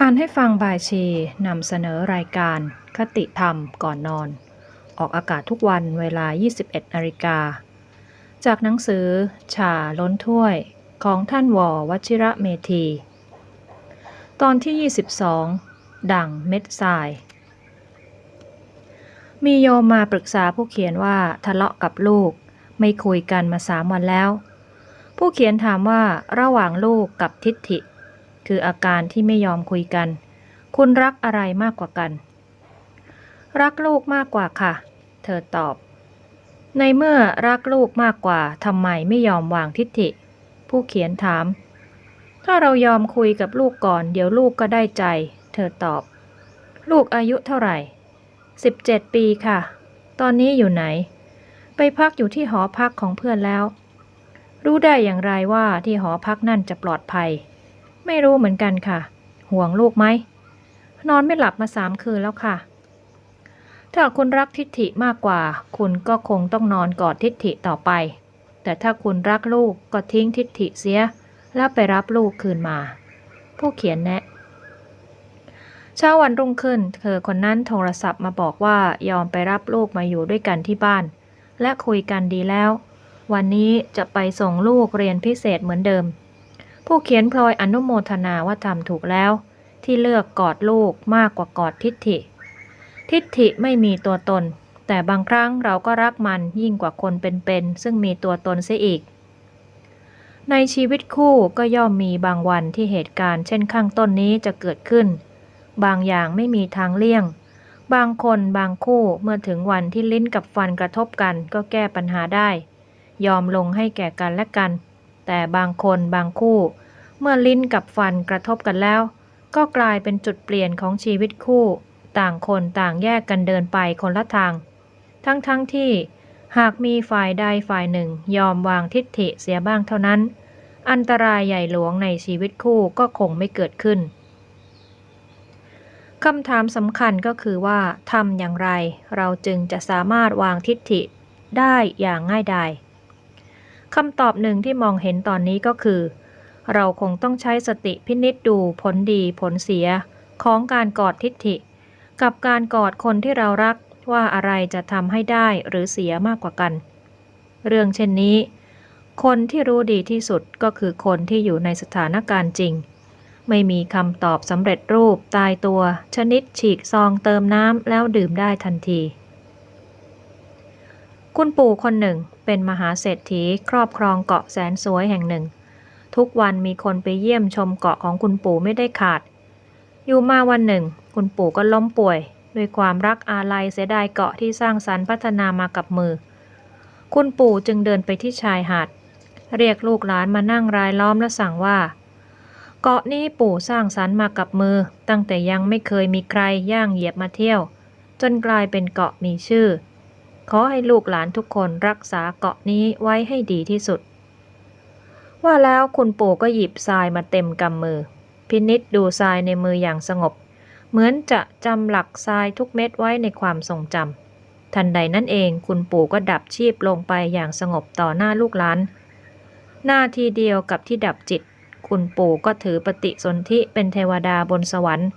อ่านให้ฟังบายชีนำเสนอรายการ คติธรรมก่อนนอน ออกอากาศทุกวันเวลา 21นาฬิกา จากหนังสือ ชาล้นถ้วยของท่านวอวชิระเมธี ตอนที่ 22 ดั่งเม็ดทราย มีโยมมาปรึกษาผู้เขียนว่าทะเลาะกับลูก ไม่คุยกันมาสามวันแล้ว ผู้เขียนถามว่าระหว่างลูกกับทิฏฐิ คืออาการที่ไม่ยอมคุยกัน คุณรักอะไรมากกว่ากัน รักลูกมากกว่าค่ะ เธอตอบ ในเมื่อรักลูกมากกว่าทำไมไม่ยอมวางทิฏฐิ ผู้เขียนถาม ถ้าเรายอมคุยกับลูกก่อน เดี๋ยวลูกก็ได้ใจ เธอตอบ ลูกอายุเท่าไหร่ 17 ปีค่ะ ตอนนี้อยู่ไหน ไปพักอยู่ที่หอพักของเพื่อนแล้วรู้ได้อย่างไรว่าที่หอพักนั่นจะปลอดภัย ไม่รู้เหมือนกันค่ะ ห่วงลูกไหม นอนไม่หลับมาสามคืนแล้วค่ะ ถ้าคุณรักทิฏฐิมากกว่า คุณก็คงต้องนอนกอดทิฏฐิต่อไป แต่ถ้าคุณรักลูกก็ทิ้งทิฏฐิเสีย แล้วไปรับลูกคืนมา ผู้เขียนแนะเช้าวันรุ่งขึ้น เธอคนนั้นโทรศัพท์มาบอกว่ายอมไปรับลูกมาอยู่ด้วยกันที่บ้าน และคุยกันดีแล้ว วันนี้จะไปส่งลูกเรียนพิเศษเหมือนเดิม ผู้เขียนพลอยอนุโมทนาว่าทำถูกแล้ว ที่เลือกกอดลูกมากกว่ากอดทิฏฐิ ทิฏฐิไม่มีตัวตน แต่บางครั้งเราก็รักมันยิ่งกว่าคนเป็นๆซึ่งมีตัวตนเสียอีก ในชีวิตคู่ก็ย่อมมีบางวันที่เหตุการณ์เช่นข้างต้นนี้จะเกิดขึ้น บางอย่างไม่มีทางเลี่ยงบางคนบางคู่เมื่อถึงวันที่ลิ้นกับฟันกระทบกันก็แก้ปัญหาได้ ยอมลงให้แก่กันและกัน แต่บางคนบางคู่ เมื่อลิ้นกับฟันกระทบกันแล้ว ก็กลายเป็นจุดเปลี่ยนของชีวิตคู่ ต่างคนต่างแยกกันเดินไปคนละทาง ทั้งๆทที่ หากมีฝ่ายใดฝ่ายหนึ่งยอมวางทิฏฐิเสียบ้างเท่านั้น อันตรายใหญ่หลวงในชีวิตคู่ก็คงไม่เกิดขึ้นคำถามสำคัญก็คือว่าทำอย่างไร เราจึงจะสามารถวางทิฏฐิได้อย่างง่ายดาย คำตอบหนึ่งที่มองเห็นตอนนี้ก็คือ เราคงต้องใช้สติพินิจดูผลดีผลเสียของการกอดทิฏฐิ กับการกอดคนที่เรารักว่าอะไรจะทำให้ได้หรือเสียมากกว่ากัน เรื่องเช่นนี้ คนที่รู้ดีที่สุดก็คือคนที่อยู่ในสถานการณ์จริง ไม่มีคำตอบสำเร็จรูปตายตัว ชนิดฉีกซองเติมน้ำแล้วดื่มได้ทันที คุณปู่คนหนึ่ง เป็นมหาเศรษฐีครอบครองเกาะแสนสวยแห่งหนึ่ง ทุกวันมีคนไปเยี่ยมชมเกาะของคุณปู่ไม่ได้ขาด อยู่มาวันหนึ่ง คุณปู่ก็ล้มป่วย ด้วยความรักอาลัยเสียดายเกาะที่สร้างสรรค์พัฒนามากับมือ คุณปู่จึงเดินไปที่ชายหาด เรียกลูกหลานมานั่งรายล้อมและสั่งว่า เกาะนี้ปู่สร้างสรรค์มากับมือ ตั้งแต่ยังไม่เคยมีใครย่างเหยียบมาเที่ยว จนกลายเป็นเกาะมีชื่อ ขอให้ลูกหลานทุกคนรักษาเกาะนี้ไว้ให้ดีที่สุด ว่าแล้วคุณปู่ก็หยิบทรายมาเต็มกำมือ พินิษดูทรายในมืออย่างสงบ เหมือนจะจำหลักทรายทุกเม็ดไว้ในความทรงจำทันใดนั้นเองคุณปู่ก็ดับชีพลงไปอย่างสงบต่อหน้าลูกหลาน หน้าทีเดียวกับที่ดับจิต คุณปู่ก็ถือปฏิสนธิเป็นเทวดาบนสวรรค์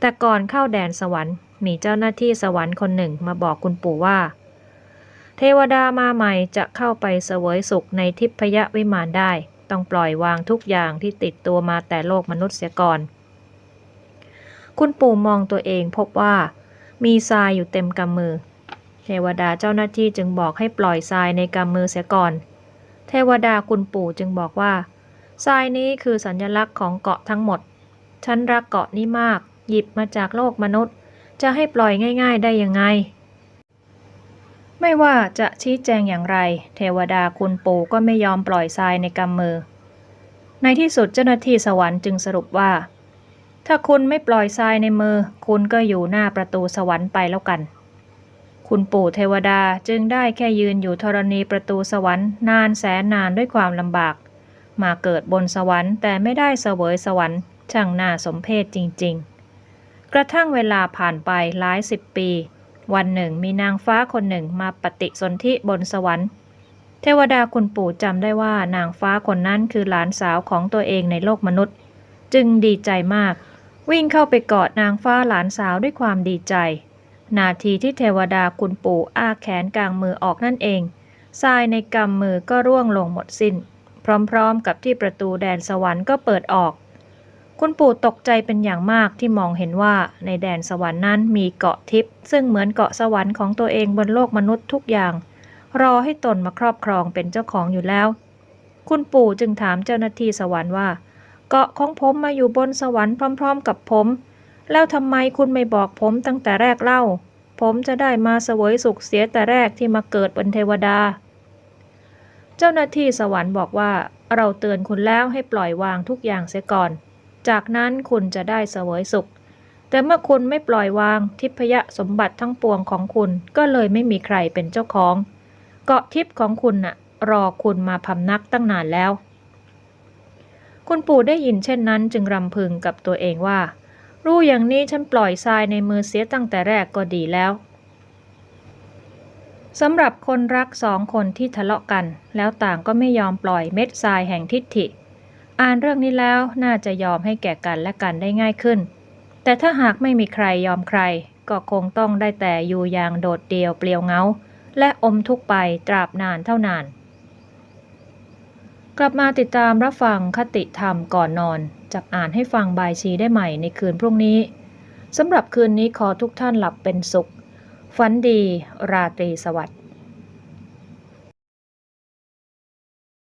แต่ก่อนเข้าแดนสวรรค์มีเจ้าหน้าที่สวรรค์คนหนึ่งมาบอกคุณปู่ว่า เทวดามาใหม่จะเข้าไปเสวยสุขในทิพยวิมานได้ ต้องปล่อยวางทุกอย่างที่ติดตัวมาแต่โลกมนุษย์เสียก่อน คุณปู่มองตัวเองพบว่า มีทรายอยู่เต็มกำมือ เทวดาเจ้าหน้าที่จึงบอกให้ปล่อยทรายในกำมือเสียก่อน เทวดาคุณปู่จึงบอกว่าทรายนี้คือสัญลักษณ์ของเกาะทั้งหมด ฉันรักเกาะนี้มาก หยิบมาจากโลกมนุษย์ จะให้ปล่อยง่าย ๆ ได้ยังไง ไม่ว่าจะชี้แจงอย่างไร เทวดาคุณปู่ก็ไม่ยอมปล่อยทรายในกำมือ ในที่สุดเจ้าหน้าที่สวรรค์จึงสรุปว่า ถ้าคุณไม่ปล่อยทรายในมือ คุณก็อยู่หน้าประตูสวรรค์ไปแล้วกัน คุณปู่เทวดาจึงได้แค่ยืนอยู่ธรณีประตูสวรรค์นานแสนนานด้วยความลำบาก มาเกิดบนสวรรค์แต่ไม่ได้เสวยสวรรค์ช่างน่าสมเพชจริง ๆ กระทั่งเวลาผ่านไปหลายสิบปี วันหนึ่งมีนางฟ้าคนหนึ่งมาปฏิสนธิบนสวรรค์ เทวดาคุณปู่จำได้ว่านางฟ้าคนนั้นคือหลานสาวของตัวเองในโลกมนุษย์ จึงดีใจมาก วิ่งเข้าไปกอดนางฟ้าหลานสาวด้วยความดีใจ นาทีที่เทวดาคุณปู่อ้าแขนกลางมือออกนั่นเองทรายในกำมือก็ร่วงลงหมดสิน้น พร้อมๆ กับที่ประตูแดนสวรรค์ก็เปิดออก คุณปู่ตกใจเป็นอย่างมากที่มองเห็นว่าในแดนสวรรค์นั้นมีเกาะทิพย์ซึ่งเหมือนเกาะสวรรค์ของตัวเองบนโลกมนุษย์ทุกอย่าง รอให้ตนมาครอบครองเป็นเจ้าของอยู่แล้ว คุณปู่จึงถามเจ้าหน้าที่สวรรค์ว่า เกาะของผมมาอยู่บนสวรรค์พร้อม ๆ กับผม แล้วทำไมคุณไม่บอกผมตั้งแต่แรกเล่า ผมจะได้มาเสวยสุขเสียแต่แรกที่มาเกิดเป็นเทวดา เจ้าหน้าที่สวรรค์บอกว่าเราเตือนคุณแล้วให้ปล่อยวางทุกอย่างเสียก่อน จากนั้นคุณจะได้เสวยสุข แต่เมื่อคุณไม่ปล่อยวางทิพยสมบัติทั้งปวงของคุณก็เลยไม่มีใครเป็นเจ้าของ เกาะทิพย์ของคุณน่ะรอคุณมาพำนักตั้งนานแล้ว คุณปู่ได้ยินเช่นนั้นจึงรำพึงกับตัวเองว่า รู้อย่างนี้ฉันปล่อยทรายในมือเสียตั้งแต่แรกก็ดีแล้วสำหรับคนรักสองคนที่ทะเลาะกัน แล้วต่างก็ไม่ยอมปล่อยเม็ดทรายแห่งทิฏฐิ อ่านเรื่องนี้แล้วน่าจะยอมให้แก่กันและกันได้ง่ายขึ้น แต่ถ้าหากไม่มีใครยอมใคร ก็คงต้องได้แต่อยู่อย่างโดดเดี่ยวเปลี่ยวเงา และอมทุกไปตราบนานเท่านาน กลับมาติดตามรับฟังคติธรรมก่อนนอน จากอ่านให้ฟังบายชีได้ใหม่ในคืนพรุ่งนี้สำหรับคืนนี้ขอทุกท่านหลับเป็นสุข ฝันดี ราตรีสวัสดิ์